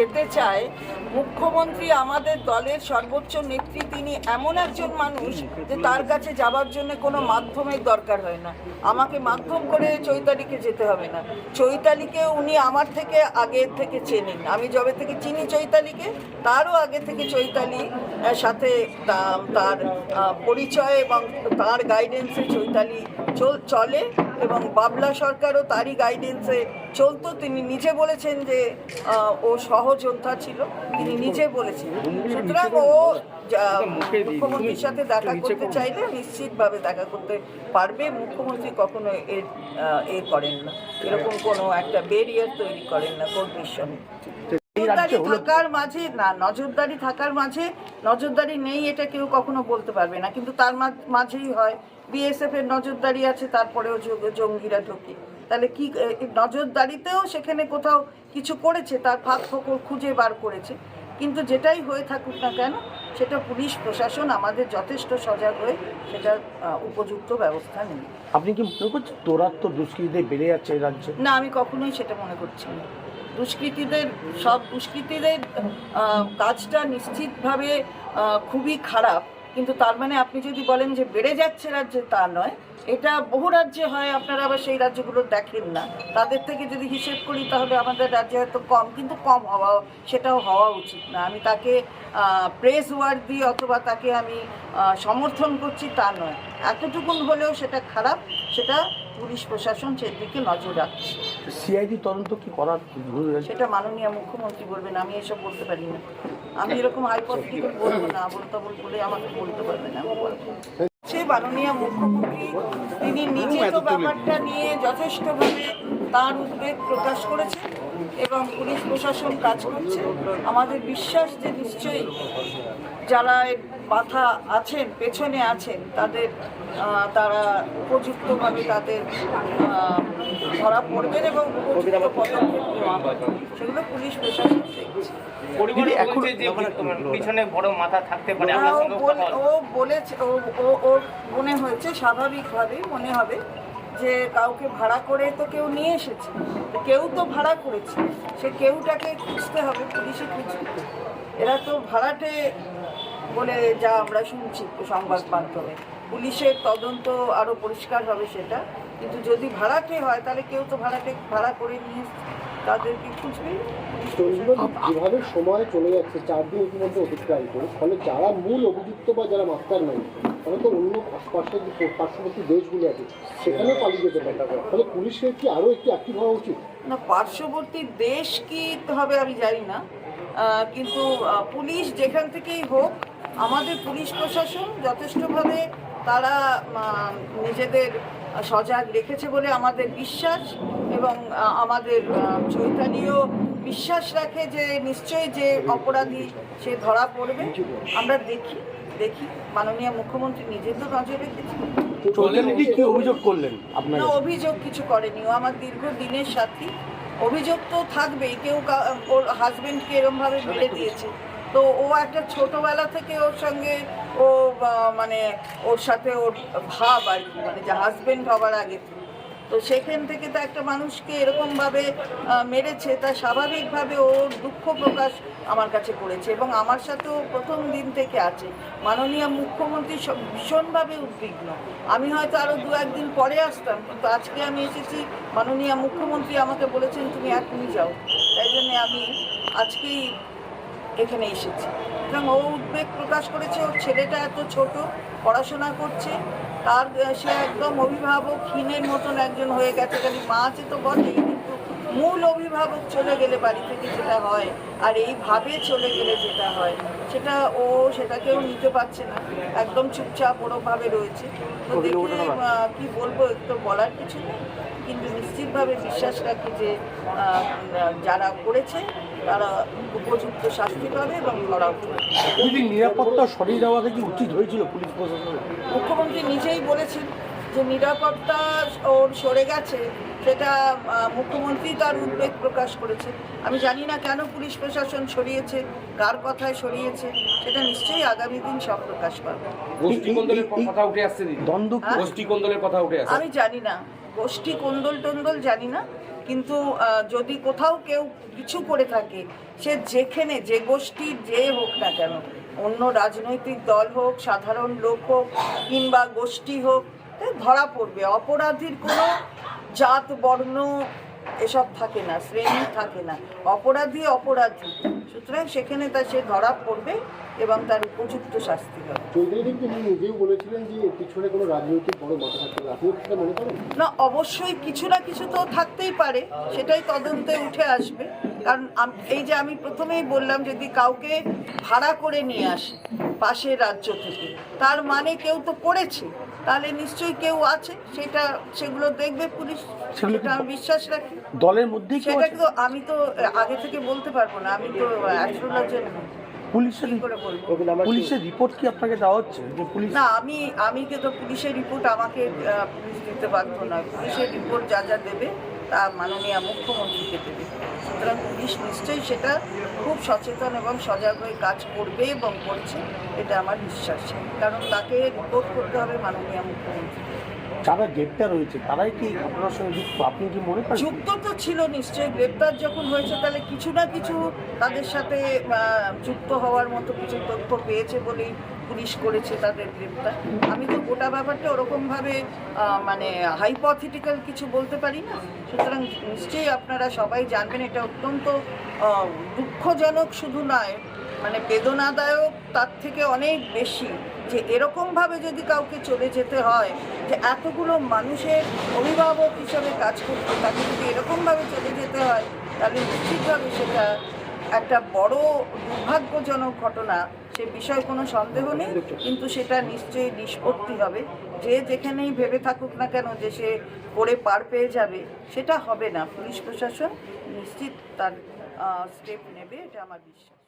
যেতে চায়, মুখ্যমন্ত্রী আমাদের দলের সর্বোচ্চ নেত্রী, তিনি এমন একজন মানুষ যে তার কাছে যাবার জন্য কোনো মাধ্যমের দরকার হয় না। আমাকে মাধ্যম করে চৈতালিকে যেতে হবে না। চৈতালিকে উনি আমার থেকে আগের থেকে চেনেন। আমি যবে থেকে চিনি চৈতালিকে, তারও আগে থেকে চৈতালি সাথে তার পরিচয় এবং তার গাইডেন্সে চৈতালি চলে এবং বাবলা সরকারও তারই গাইডেন্সে চলতো, তিনি নিজে বলেছেন যে ও সহযোদ্ধা ছিল, তিনি নিজে বলেছেন। সুতরাং ও মুখ্যমন্ত্রীর সাথে দেখা করতে চাইলে নিশ্চিতভাবে দেখা করতে পারবে। মুখ্যমন্ত্রী কখনো এর এ করেন না। এরকম কোনো একটা বেরিয়ার তৈরি করেন না কর্মীর সঙ্গে নজরদারি থাকার মাঝে, না, নজরদারি থাকার মাঝে, নজরদারি নেই এটা কেউ কখনো বলতে পারবে না। কিন্তু তার মাঝেই হয়। বিএসএফ এর নজরদারি আছে, তারপরেও জঙ্গিরা ঢোকে। তাহলে কি নজরদারিতেও সেখানে কোথাও কিছু করেছে? তার ফাঁক ফোকর খুঁজে বার করেছে। কিন্তু যেটাই হয়ে থাকুক না কেন সেটা পুলিশ প্রশাসন আমাদের যথেষ্ট সজাগ হয়ে সেটা উপযুক্ত ব্যবস্থা নেই আপনি কি মনে করছেন দৌরাত্ম দুষ্কৃতীদের বেড়ে যাচ্ছে এই রাজ্যে? না আমি কখনোই সেটা মনে করছি না। দুষ্কৃতীদের সব দুষ্কৃতীদের কাজটা নিশ্চিতভাবে খুবই খারাপ। কিন্তু তার মানে আপনি যদি বলেন যে বেড়ে যাচ্ছে রাজ্যে, তা নয়। এটা বহু রাজ্যে হয়, আপনারা আবার সেই রাজ্যগুলো দেখেন না। তাদের থেকে যদি হিসেব করি, তাহলে আমাদের রাজ্যে হয়তো কম, কিন্তু কম হওয়া সেটাও হওয়া উচিত না। আমি তাকে প্রেস ওয়ার্ড দিই অথবা তাকে আমি সমর্থন করছি, তা নয়। এতটুকুন হলেও সেটা খারাপ, সেটা পুলিশ প্রশাসন সেদিকে নজর রাখছে। সিআইডি তদন্ত কি করার সেটা মাননীয় মুখ্যমন্ত্রী বলবেন আমি এসব বলতে পারি না। আমি এরকম হাইপোথেটিক্যাল বলব না বলতে বলে আমাকে বলতে পারবে না সে মাননীয় মুখ্যমন্ত্রী তিনি নিজে তো ব্যাপারটা নিয়ে যথেষ্টভাবে তার উদ্বেগ প্রকাশ করেছেন। এবং পুলিশ প্রশাসন কাজ করছে। আমাদের বিশ্বাস যে নিশ্চয়ই যারা মাথা আছেন পেছনে আছেন তাদের তারা উপযুক্তভাবে তাদের আহ, ধরা পড়বেন এবং উপযুক্ত পদক্ষেপ নেওয়া সেগুলো পুলিশ প্রশাসন দেখছে। পরিবারে এখন- বলছে যে তোমার পিছনে বড় মাথা থাকতে পারে না, ও বলেছে ও ও- ওর মনে হয়েছে স্বাভাবিকভাবেই মনে হবে। যে কাউকে ভাড়া করে তো কেউ নিয়ে এসেছে তো কেউ তো ভাড়া করেছে সে কেউটাকে খুঁজতে হবে পুলিশে খুঁজতে এরা তো ভাড়াটে বলে যা আমরা শুনছি সংবাদ মাধ্যমে। পুলিশের তদন্ত আরও পরিষ্কার হবে সেটা কিন্তু যদি ভাড়াটে হয় তাহলে কেউ তো ভাড়াটে ভাড়া করে নিয়ে তাদেরকে খুঁজবে? যেভাবে সময় চলে যাচ্ছে চার দিন ইতিমধ্যে অতিক্রান্ত। ফলে যারা মূল অভিযুক্ত বা যারা মাস্টার নয় তারা তো অন্য পার্শ্ববর্তী দেশগুলো আছে সেখানেও পালিয়ে যেতে পারে। ফলে পুলিশের কি আরও একটু অ্যাক্টিভ হওয়া উচিত? না পার্শ্ববর্তী দেশ কি হবে আমি জানি না। কিন্তু পুলিশ যেখান থেকেই হোক আমাদের পুলিশ প্রশাসন যথেষ্টভাবে তারা নিজেদের সজাগ রেখেছে বলে আমাদের বিশ্বাস এবং আমাদের আহ, চৈতালিও বিশ্বাস রাখে যে নিশ্চয়ই যে অপরাধী সে ধরা পড়বে। আমরা দেখি দেখি। মাননীয় মুখ্যমন্ত্রী নিজে তো নজর রেখেছে অভিযোগ করলেন আপনার? না অভিযোগ কিছু করেনি। ও আমার দীর্ঘ দিনের সাথী। অভিযোগ তো থাকবেই। কেউ কা- ওর হাজবেন্ডকে এরমভাবে মেরে দিয়েছে। তো ও একটা ছোটবেলা থেকে ওর সঙ্গে ও মানে ওর সাথে ওর ভাব আর কি। মানে যে হাজবেন্ড হবার আগে। থেকে। তো সেখান থেকে তো একটা মানুষকে এরকমভাবে মেরেছে, তা স্বাভাবিকভাবে ওর দুঃখ প্রকাশ আমার কাছে করেছে এবং আমার সাথেও প্রথম দিন থেকে আছে। মাননীয় মুখ্যমন্ত্রী ভীষণভাবে উদ্বিগ্ন। আমি হয়তো আরও দু একদিন পরে আসতাম, কিন্তু আজকে আমি এসেছি, মাননীয় মুখ্যমন্ত্রী আমাকে বলেছেন, তুমি এখনই যাও। তাই জন্যে আমি আজকেই এখানে এসেছি। এবং ও উদ্বেগ প্রকাশ করেছে, ওর ছেলেটা এত ছোট, পড়াশোনা করছে তার সে একদম অভিভাবকহীনের মতন একজন হয়ে গেছে খালি মা আছে তো বটেই কিন্তু মূল অভিভাবক চলে গেলে বাড়ি থেকে যেটা হয় আর এইভাবে চলে গেলে যেটা হয় সেটা ও সেটাকেও নিতে পারছে না একদম চুপচাপ ওরমভাবে রয়েছে। তো দেখে কি বলব একটু বলার কিছু নেই কিন্তু নিশ্চিতভাবে বিশ্বাস রাখি যে যারা করেছে তারা উপযুক্ত শাস্তি পাবে এবং নিরাপত্তা সরিয়ে কি উচিত হয়েছিল পুলিশ প্রশাসনের মুখ্যমন্ত্রী নিজেই বলেছেন যে নিরাপত্তা ওর সরে গেছে সেটা মুখ্যমন্ত্রী তার উদ্বেগ প্রকাশ করেছে আমি জানি না কেন পুলিশ প্রশাসন সরিয়েছে কার কথায় সরিয়েছে সেটা নিশ্চয়ই আগামী দিন সব প্রকাশ পাবে। গোষ্ঠী কোন্দলের কথা উঠে আসছে দ্বন্দ্ব? গোষ্ঠী কোন্দলের কথা উঠে আসছে। আমি জানি না। গোষ্ঠী কোন্দল টোন্দল জানি না। কিন্তু যদি কোথাও কেউ কিছু করে থাকে, সে যেখানে, যে গোষ্ঠী যে হোক না কেন, অন্য রাজনৈতিক দল হোক, সাধারণ লোক হোক, কিংবা গোষ্ঠী হোক ধরা পড়বে। অপরাধীর কোনো জাত, বর্ণ এসব থাকে না শ্রেণি থাকে না। অপরাধী অপরাধী সুতরাং সেখানে তা সে ধরা পড়বে এবং তার উপযুক্ত শাস্তি হবে। নিজেও বলেছিলেন যে পিছনে কোনো রাজনৈতিক বড় না। অবশ্যই কিছু না কিছু তো থাকতেই পারে সেটাই তদন্তে উঠে আসবে। কারণ এই যে আমি প্রথমেই বললাম যদি কাউকে ভাড়া করে নিয়ে আসে পাশের রাজ্য থেকে তার মানে কেউ তো করেছে। তাহলে নিশ্চয়ই কেউ আছে সেটা সেগুলো দেখবে পুলিশ সেটা আমি বিশ্বাস রাখি। দলের মধ্যে কেউ সেটা? কিন্তু আমি তো আগে থেকে বলতে পারব না আমি তো অ্যাস্ট্রোলজার পুলিশের কি পুলিশের রিপোর্ট কি আপনাকে দেওয়া হচ্ছে? যে পুলিশ না আমি আমি কিন্তু পুলিশের রিপোর্ট আমাকে পুলিশ দিতে পারতো না পুলিশের রিপোর্ট যা যা দেবে তা মাননীয় মুখ্যমন্ত্রীকে দেবে। সুতরাং পুলিশ নিশ্চয়ই সেটা খুব সচেতন এবং সজাগ হয়ে কাজ করবে এবং করছে এটা আমার বিশ্বাস। কারণ তাকে রিপোর্ট করতে হবে মাননীয় মুখ্যমন্ত্রী। যারা গ্রেপ্তার হয়েছে তারাই কি আপনার সঙ্গে যুক্ত? আপনি কি মনে করেন? যুক্ত তো ছিল নিশ্চয়ই গ্রেপ্তার যখন হয়েছে তাহলে কিছু না কিছু তাদের সাথে যুক্ত হওয়ার মতো কিছু তথ্য পেয়েছে বলেই পুলিশ করেছে তাদের গ্রেপ্তার। আমি তো গোটা ব্যাপারটা ওরকমভাবে মানে হাইপথেটিক্যাল কিছু বলতে পারি না। সুতরাং নিশ্চয়ই আপনারা সবাই জানবেন, এটা অত্যন্ত দুঃখজনক শুধু নয় মানে বেদনাদায়ক তার থেকে অনেক বেশি যে এরকমভাবে যদি কাউকে চলে যেতে হয়, যে এতগুলো মানুষের অভিভাবক হিসাবে কাজ করতে তাকে যদি এরকমভাবে চলে যেতে হয়, তাহলে নিশ্চিতভাবে সেটা একটা বড় দুর্ভাগ্যজনক ঘটনা, সে বিষয়ে কোনো সন্দেহ নেই, কিন্তু সেটা নিশ্চয়ই নিষ্পত্তি হবে। যে যেখানেই ভেবে থাকুক না কেন যে সে করে পার পেয়ে যাবে, সেটা হবে না। পুলিশ প্রশাসন নিশ্চিত তার স্টেপ নেবে, এটা আমার বিশ্বাস।